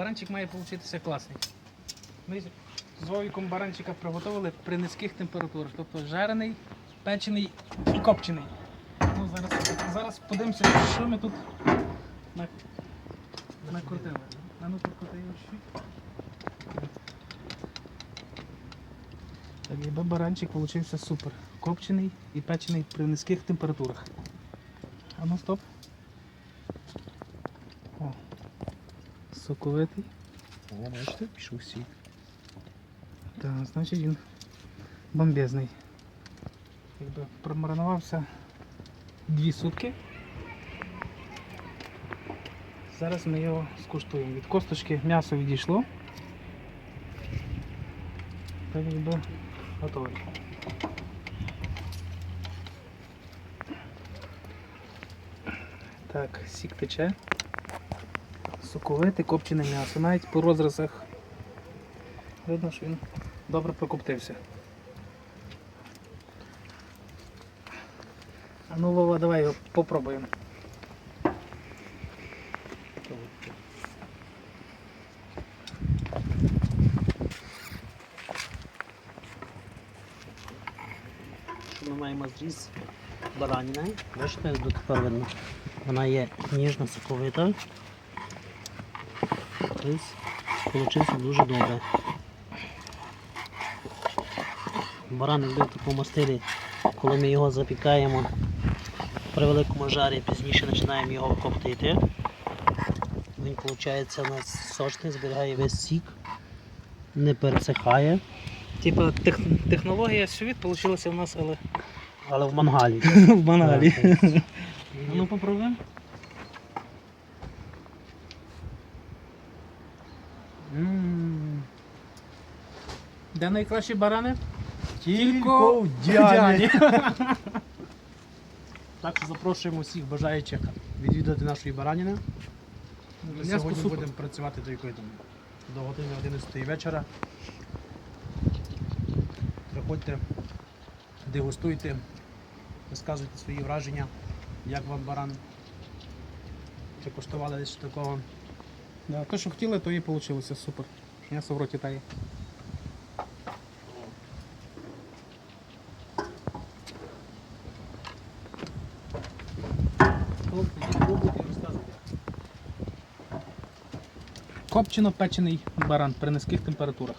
баранчик має получитися класний. Ми з Вовіком баранчика приготували при низьких температурах. Тобто жарений, печений і копчений. Ну, зараз, зараз подивимося, що ми тут на- накрутили. А ну. Так, якби баранчик получився супер. Копчений і печений при низьких температурах. А ну стоп. Соковитий. О, бачите, пішов сік. Так, значить він бомбезний. Якби промаринувався дві сутки. Зараз ми його скуштуємо. Від косточки м'ясо відійшло. Так якби готовий. Так, сік тече. Соковите копчене м'ясо. Навіть по розрізах видно, що він добре прокоптився. А ну Вова, давай його попробуємо. Ми маємо зріз бараніна. Бачите, тут тепер видно. Вона є ніжна, соковита. Тобто, Получився дуже добре. Баран в такому стилі, коли ми його запікаємо при великому жарі, пізніше починаємо його коптити. Він виходить у нас сочний, зберігає весь сік, не пересихає, Типа тех, технологія світ вийшла у нас, але але в мангалі. в мангалі. Ну попробуємо. М. Де найкращі барани? Тільки в Діані. Так що запрошуємо всіх бажаючих відвідати нашої бараніни. Ми М'яско сьогодні супер. будемо працювати до якої там до години 11 вечора. Приходьте, дегустуйте, розказуйте свої враження, як вам баран. Чи коштували десь такого. Да, те, що хотіли, то і вийшло супер. М'ясо в роті тає. Копчено печений баран при низьких температурах.